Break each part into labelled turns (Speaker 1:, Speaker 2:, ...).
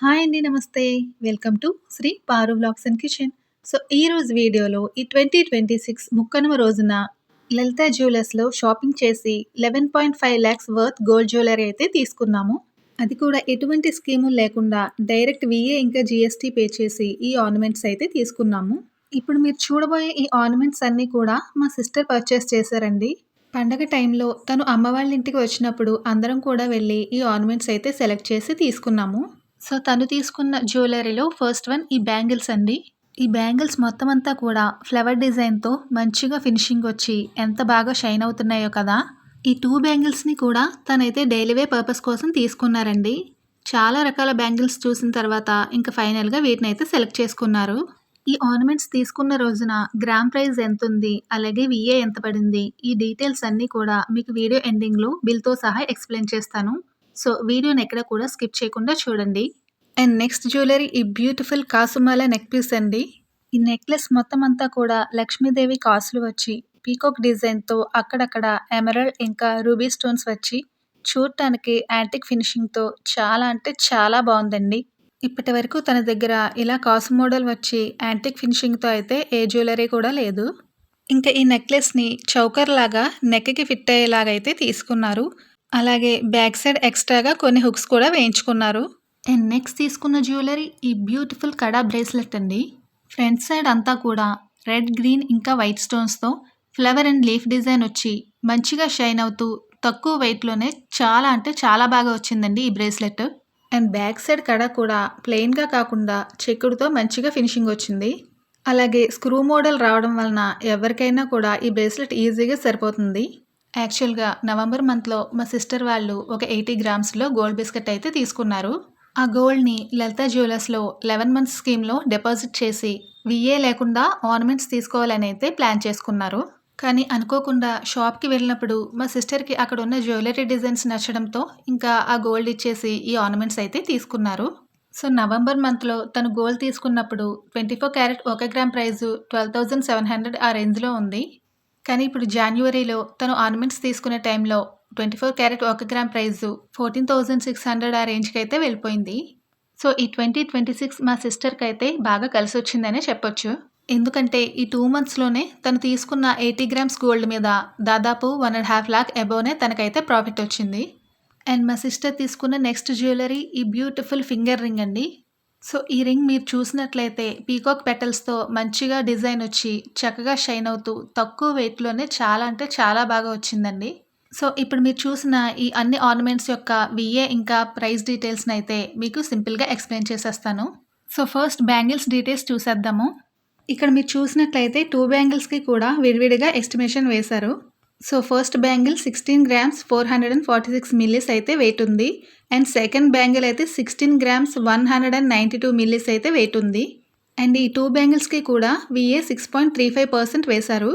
Speaker 1: Hi అండి. నమస్తే. Welcome to Shri Paru blogs and kitchen. So, ఈరోజు వీడియోలో ఈ ట్వంటీ ట్వంటీ సిక్స్ ముక్కనవ రోజున లలిత జ్యువెలర్స్‌లో షాపింగ్ చేసి eleven point five lakhs worth gold jewellery అయితే తీసుకున్నాము. అది కూడా ఎటువంటి స్కీము లేకుండా డైరెక్ట్ విఏ ఇంకా జీఎస్టీ పే చేసి ఈ ఆర్నమెంట్స్ అయితే తీసుకున్నాము. ఇప్పుడు మీరు చూడబోయే ఈ ఆర్నమెంట్స్ అన్నీ కూడా మా సిస్టర్ పర్చేస్ చేశారండి. పండగ టైంలో తను అమ్మ వాళ్ళ ఇంటికి వచ్చినప్పుడు అందరం కూడా వెళ్ళి ఈ ఆర్నమెంట్స్ అయితే సెలెక్ట్ చేసి తీసుకున్నాము. సో, తను తీసుకున్న జ్యువెలరీలో ఫస్ట్ వన్ ఈ బ్యాంగిల్స్ అండి. ఈ బ్యాంగిల్స్ మొత్తం అంతా కూడా ఫ్లవర్ డిజైన్‌తో మంచిగా ఫినిషింగ్ వచ్చి ఎంత బాగా షైన్ అవుతున్నాయో కదా! ఈ టూ బ్యాంగిల్స్‌ని కూడా తనైతే డైలీ పర్పస్ కోసం తీసుకున్నారండి. చాలా రకాల బ్యాంగిల్స్ చూసిన తర్వాత ఇంక ఫైనల్‌గా వీటిని అయితే సెలెక్ట్ చేసుకున్నారు. ఈ ఆర్నమెంట్స్ తీసుకున్న రోజున గ్రామ్ ప్రైస్ ఎంతుంది? అలాగే విఏ ఎంత పడింది? ఈ డీటెయిల్స్ అన్నీ కూడా మీకు వీడియో ఎండింగ్‌లో బిల్‌తో సహా ఎక్స్‌ప్లెయిన్ చేస్తాను. సో, వీడియోని ఎక్కడ కూడా స్కిప్ చేయకుండా చూడండి. అండ్ నెక్స్ట్ జ్యువెలరీ ఈ బ్యూటిఫుల్ కాసుమాల నెక్ పీస్ అండి. ఈ నెక్లెస్ మొత్తం అంతా కూడా లక్ష్మీదేవి కాసులు వచ్చి పీకాక్ డిజైన్‌తో అక్కడక్కడ ఎమరల్డ్ ఇంకా రూబీ స్టోన్స్ వచ్చి చూడటానికి యాంటిక్ ఫినిషింగ్‌తో చాలా అంటే చాలా బాగుందండి ఇప్పటి వరకు తన దగ్గర ఇలా కాసు మోడల్ వచ్చి యాంటిక్ ఫినిషింగ్‌తో అయితే ఏ జ్యువెలరీ కూడా లేదు. ఇంకా ఈ నెక్లెస్‌ని చౌకర్ లాగా నెక్‌కి ఫిట్ అయ్యేలాగా అయితే తీసుకున్నారు. అలాగే బ్యాక్ సైడ్ ఎక్స్‌ట్రాగా కొన్ని హుక్స్ కూడా వేయించుకున్నారు. అండ్ నెక్స్ట్ తీసుకున్న జ్యువెలరీ ఈ బ్యూటిఫుల్ కడా బ్రేస్లెట్ అండి. ఫ్రంట్ సైడ్ అంతా కూడా రెడ్, గ్రీన్ ఇంకా వైట్ స్టోన్స్‌తో ఫ్లవర్ అండ్ లీఫ్ డిజైన్ వచ్చి మంచిగా షైన్ అవుతూ తక్కువ వెయిట్‌లోనే చాలా అంటే చాలా బాగా వచ్చిందండి ఈ బ్రేస్లెట్. అండ్ బ్యాక్ సైడ్ కడ కూడా ప్లెయిన్‌గా కాకుండా చెక్కుడుతో మంచిగా ఫినిషింగ్ వచ్చింది. అలాగే స్క్రూ మోడల్ రావడం వలన ఎవరికైనా కూడా ఈ బ్రేస్లెట్ ఈజీగా సరిపోతుంది. యాక్చువల్‌గా నవంబర్ మంత్‌లో మా సిస్టర్ వాళ్ళు ఒక 80 గ్రామ్స్‌లో గోల్డ్ బిస్కెట్ అయితే తీసుకున్నారు. ఆ గోల్డ్‌ని లలిత జ్యువెలర్స్‌లో 11 మంత్స్ స్కీమ్‌లో డిపాజిట్ చేసి విఏ లేకుండా ఆర్నమెంట్స్ తీసుకోవాలని అయితే ప్లాన్ చేసుకున్నారు. కానీ అనుకోకుండా షాప్‌కి వెళ్ళినప్పుడు మా సిస్టర్‌కి అక్కడ ఉన్న జ్యువెలరీ డిజైన్స్ నచ్చడంతో ఇంకా ఆ గోల్డ్ ఇచ్చేసి ఈ ఆర్నమెంట్స్ అయితే తీసుకున్నారు. సో, నవంబర్ మంత్‌లో తను గోల్డ్ తీసుకున్నప్పుడు 24 క్యారెట్ ఒక gram price twelve thousand seven hundred ఆ రేంజ్‌లో ఉంది. కానీ ఇప్పుడు జాన్యువరిలో తను ఆర్నమెంట్స్ తీసుకునే టైంలో 24 క్యారెట్ ఒక gram price fourteen thousand six hundred ఆ రేంజ్కి అయితే వెళ్ళిపోయింది. సో, ఈ 2026 మా సిస్టర్కి అయితే బాగా కలిసి వచ్చిందనే చెప్పొచ్చు. ఎందుకంటే ఈ టూ మంత్స్‌లోనే తను తీసుకున్న 80 గ్రామ్స్ గోల్డ్ మీద దాదాపు 1.5 లాక్ అబోవ్‌నే తనకైతే ప్రాఫిట్ వచ్చింది. అండ్ మా సిస్టర్ తీసుకున్న నెక్స్ట్ జ్యువెలరీ ఈ బ్యూటిఫుల్ ఫింగర్ రింగ్ అండి. సో, ఈ రింగ్ మీరు చూసినట్లయితే పీకాక్ పెటల్స్‌తో మంచిగా డిజైన్ వచ్చి చక్కగా షైన్ అవుతూ తక్కువ వెయిట్‌లోనే చాలా అంటే చాలా బాగా వచ్చిందండి. సో, ఇప్పుడు మీరు చూసిన ఈ అన్ని ఆర్నమెంట్స్ యొక్క విఏ ఇంకా ప్రైస్ డీటెయిల్స్‌ని అయితే మీకు సింపుల్‌గా ఎక్స్‌ప్లెయిన్ చేసేస్తాను. సో, ఫస్ట్ బ్యాంగిల్స్ డీటెయిల్స్ చూసేద్దాము. ఇక్కడ మీరు చూసినట్లయితే టూ బ్యాంగిల్స్‌కి కూడా విడివిడిగా ఎస్టిమేషన్ వేశారు. So first bangle sixteen grams four hundred and forty six millis అయితే వెయిట్ ఉంది. అండ్ సెకండ్ బ్యాంగిల్ అయితే sixteen grams one hundred and ninety two millis అయితే వెయిట్ ఉంది. అండ్ ఈ టూ బ్యాంగిల్స్కి కూడా VA six point three five percent వేశారు.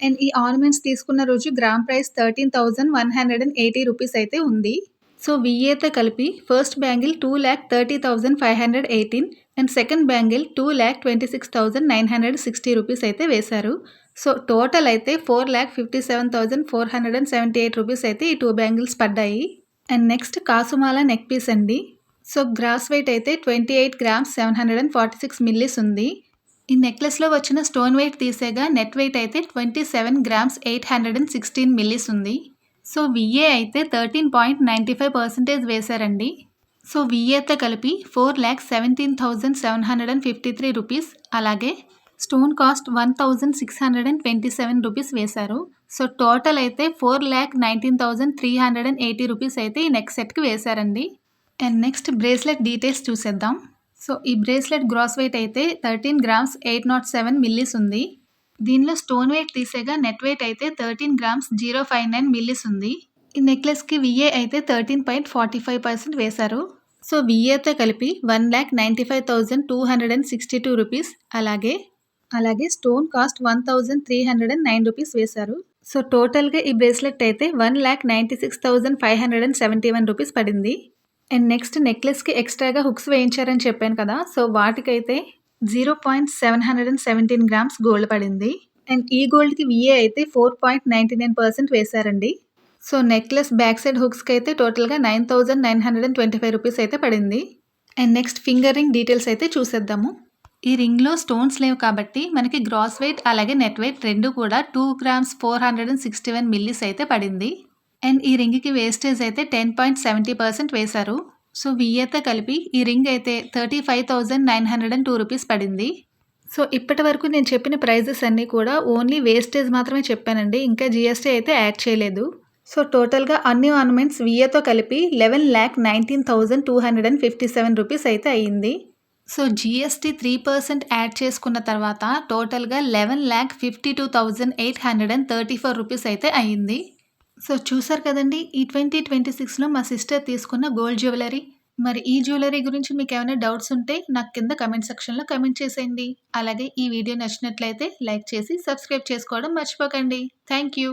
Speaker 1: And ఈ ఆర్నమెంట్స్ తీసుకున్న రోజు gram price thirteen thousand one hundred and eighty rupees అయితే ఉంది. సో విఏతో కలిపి first bangle two lakh thirty thousand five hundred eighteen and second bangle two lakh twenty six thousand nine hundred sixty rupees అయితే వేశారు. So total అయితే four lakh fifty seven thousand four hundred and seventy eight rupees అయితే ఈ two bangles పడ్డాయి. And next కాసుమాల neck piece అండి. So gross weight అయితే twenty eight grams seven hundred and forty six millis ఉంది. ఈ నెక్లెస్లో వచ్చిన స్టోన్ వెయిట్ తీసేగా నెట్ వెయిట్ అయితే twenty seven grams eight hundred and sixteen millis ఉంది. సో విఏ అయితే thirteen point ninety five percentage వేశారండి. సో విఏతో కలిపి four lakhs seventeen thousand seven hundred and fifty three rupees అలాగే stone cost one thousand six hundred and twenty seven rupees వేశారు. So total అయితే four lakh nineteen thousand three hundred and eighty rupees అయితే ఈ neck సెట్కి వేశారండి. And next bracelet details చూసేద్దాం. So ఈ bracelet gross weight అయితే thirteen grams eight nought seven millis ఉంది. దీనిలో స్టోన్ వెయిట్ తీసేగా నెట్ వెయిట్ అయితే thirteen grams zero five nine millis ఉంది. ఈ నెక్లెస్కి విఏ అయితే thirteen point forty five percent వేశారు. సో విఏతో కలిపి one lakh ninety five thousand two hundred and sixty two rupees. అలాగే అలాగే stone cost one thousand three hundred and nine rupees వేశారు. సో టోటల్గా ఈ బ్రేస్లెట్ అయితే one lakh ninety six thousand five hundred and seventy one rupees పడింది. And next నెక్లెస్కి ఎక్స్ట్రాగా hooks వేయించారని చెప్పాను కదా సో వాటికైతే zero point seven hundred and seventeen grams gold పడింది. అండ్ ఈ గోల్డ్కి విఏ అయితే four point ninety nine percent వేశారండి. సో నెక్లెస్ బ్యాక్ సైడ్ హుక్స్కి అయితే టోటల్గా nine thousand nine hundred and twenty five rupees అయితే పడింది. And next finger ring details అయితే చూసేద్దాము. ఈ రింగ్లో స్టోన్స్ లేవు కాబట్టి మనకి గ్రాస్ వెయిట్ అలాగే నెట్ వెయిట్ రెండు కూడా two grams four hundred and sixty one millis అయితే పడింది. అండ్ ఈ రింగ్కి వేస్టేజ్ అయితే టెన్ పాయింట్ సెవెంటీ పర్సెంట్ వేశారు. సో విఏతో కలిపి ఈ రింగ్ అయితే thirty five thousand nine hundred and two rupees పడింది. సో ఇప్పటి వరకు నేను చెప్పిన ప్రైజెస్ అన్నీ కూడా ఓన్లీ వేస్టేజ్ మాత్రమే చెప్పానండి. ఇంకా జిఎస్టీ అయితే యాడ్ చేయలేదు. సో టోటల్గా అన్ని ఆర్నమెంట్స్ విఏతో కలిపి eleven lakh nineteen thousand two hundred and fifty seven rupees అయితే అయ్యింది so GST three percent add చేసుకున్న తర్వాత టోటల్గా eleven lakh fifty two thousand eight hundred and thirty four rupees అయితే అయ్యింది సో చూసారు కదండి ఈ ట్వంటీ ట్వంటీ సిక్స్లో మా సిస్టర్ తీసుకున్న గోల్డ్ జ్యువెలరీ మరి ఈ జ్యువెలరీ గురించి మీకు ఏమైనా డౌట్స్ ఉంటే నాకు కింద కమెంట్ సెక్షన్లో కమెంట్ చేసేయండి. అలాగే ఈ వీడియో నచ్చినట్లయితే లైక్ చేసి సబ్స్క్రైబ్ చేసుకోవడం మర్చిపోకండి. Thank you